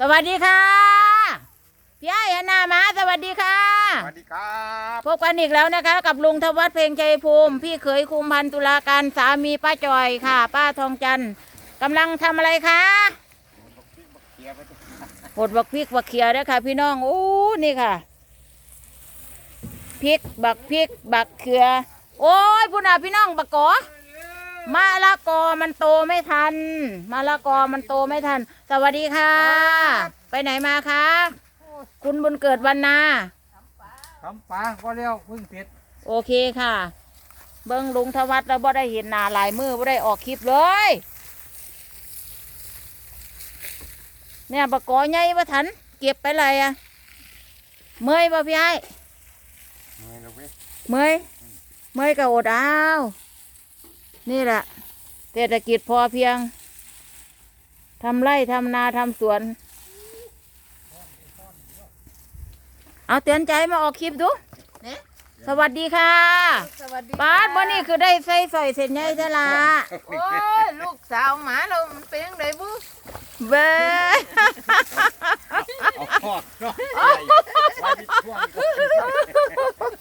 สวัสดีค่ะพี่ไอ้หนามาสวัสดีค่ะ สวัสดีครับพบกันอีกแล้วนะคะ กับลุงทวัฒน์เพลงชัยภูมิ พี่เขยคุมพันธุ์ตุลาการสามีป้าจอยค่ะ ป้าทองจันทร์กำลังทำอะไรคะเคลียร์ไปดิบดบักพริกบักเขียด้วยค่ะพี่น้องโอ้นี่ค่ะพริกบักพริกบักเขือ โอ้ยพุ่นน่ะพี่น้องบักกอ มะละกอมันโตไม่ทันมะละกอมันโตไม่ทัน สวัสดีค่ะ ไปไหนมาคะคุณบุญเกิดวันนาทำปลาก็เร็วเพิ่งเสร็จโอเคค่ะ เบิ้งลุงทวัฒน์แล้วบ่ได้เห็นหน้าหลายมือบ่ได้ออกคลิปเลย เนี่ยบกกอใหญ่ว่าทัน เก็บไปเลยอะเมื่อยป่ะพี่ไอ้เมื่อยแล้วเว้ยเมื่อยเมื่อยก็อดเอา นี่แหละเศรษฐกิจพอเพียงทำไร่ทำนาทำสวน เอาเตือนใจมาออกคลิปดูสวัสดีค่ะสวัสดีบาสวันนี้คือได้ใส่สร้อยเส้นใหญ่เท่าละโอ้ยลูกสาวหมาเรามันเป็นยังไงบุเบ้เอาทอดเนาะไว้ที่ช่วงก่อน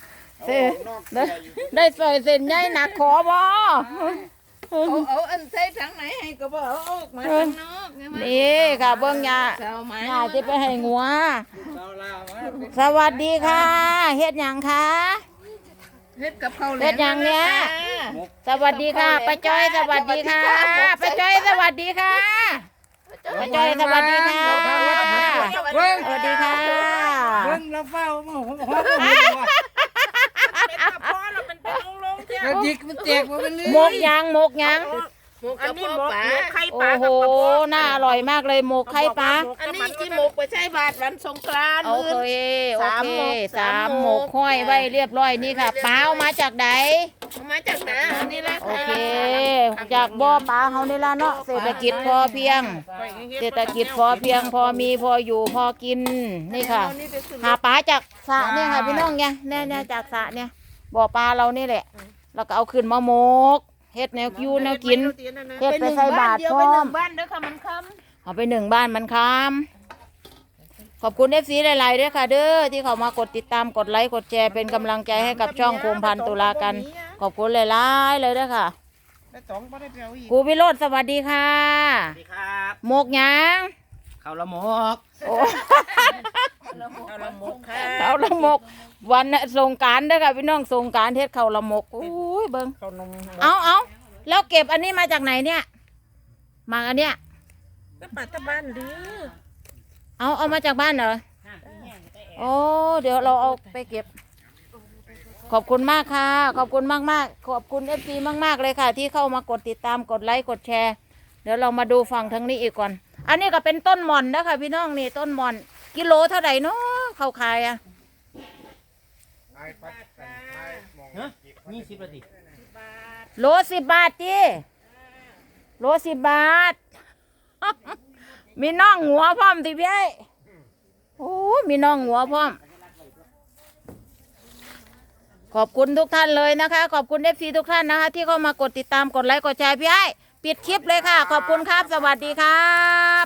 เอาออกนอกเคลียร์อยู่ ได้สร้อยเส้นใหญ่หนักขอบ่เอาเอาอันใส่ถังไหนให้ก็บอกเอาออกมาข้างนอกไงมั้ยนี่ค่ะเบิ้งยาสาวหมายาที่ไปให้งัวเอาล่ะมาสวัสดีค่ะเฮ็ดหยังคะ เฮ็ดกับข้าวแหลมเฮ็ดยังเนี่ยสวัสดีค่ะป้าจ้อยสวัสดีค่ะป้าจ้อยสวัสดีค่ะป้าจ้อยสวัสดีค่ะเบิ้งสวัสดีค่ะ เบิ้งแล้วเฝ้ามาหัวหัวเป็ กระดิกมันแจกมาเป็นเรื่หมกหยังหมกหยังหมกกระเพาะปลาโอ้โหน่าอร่อยมากเลยหมกไข่ปลาอันนี้ที่หมกไปใช้บาทวันสงกรานต์โอมื้อ เคโอสามเคหมกสาสามมหหมมกกห้อยไว้เรียบร้อยนี่ค่ะปลาเอามาจากไหนเอามาจากไหนอันนี้ละโอเค จากบ่อปลาเขานี่ละเนาะเศรษฐกิจพอเพียง เศรษฐกิจพอเพียงพอมีพออยู่พอกินนี่ค่ะเอานี่ไปขึ้นหาปลาจากสระเนี่ยค่ะพี่น้องเนี่ยเนี่ยเนี่ยจากสระเนี่ยบ่อปลาเรานี่แหละ แล้วก็เอาขึ้นมาหมกเฮ็ดแนวคิวแนวกินเฮ็ดไปใส่บาตรเดียวพร้ไปอหนึ่มงบ้านเด้อค่ะมันค่ำเอาไปหนึ่งบ้านมันคามขอบคุณเอฟซีหลายๆด้วยค่ะ เด้อที่เขามากดติดตามกดไลค์กดแชร์เป็นกำลังใจให้กับช่องโคมพันตุลากัน ขอบคุณหลายๆเลยด้วยค่ะได้สองบ่ได้เปรียวอีกครูวิโรธสวัสดีค่ะสวัสดีครับหมกหยังข้าวละหมกโอ้เอาละหมกค่ะเขาละหมกวันสงกรารเด้อค่ะพี่น้องสงกรารเทศเขาละหมกอุ้ ยเบิ้งข้าวนมเอาเอาแล้วเก็บอันนี้มาจากไหนเนี่ยหมากอันเนี้ยก็ปัตตบ้านดื้อเอาเอามาจากบ้านเหรอโอ้เดี๋ยวเราเอาไปเก็บ ขอบคุณมากค่ะ ขอบคุณมากมากๆขอบคุณเอฟซีมากมากๆเลยค่ะ ที่เข้ามากดติดตามกดไลค์กดแชร์ เดี๋ยวเรามาดูฝั่งทางนี้อีกก่อน อันนี้ก็เป็นต้นหม่อนนะคะพี่น้องนี่ต้นหม่อน กิโลเท่าไหร่เนาะเขาขายอะ ไอ้ปัดไอ้มองฮะยี่สิบนาทีโลสิบบาทจีโลสิบบาท มีน่องหัวพร้อมติพี่ไอ้โอ้มีน่องหัวพร้อม ขอบคุณทุกท่านเลยนะคะ ขอบคุณเอฟซีทุกท่านนะคะ ที่เข้ามากดติดตามกดไลค์กดแชร์พี่ไอ้ปิดคลิปเลยค่ะ ขอบคุณครับ สวัสดีครับ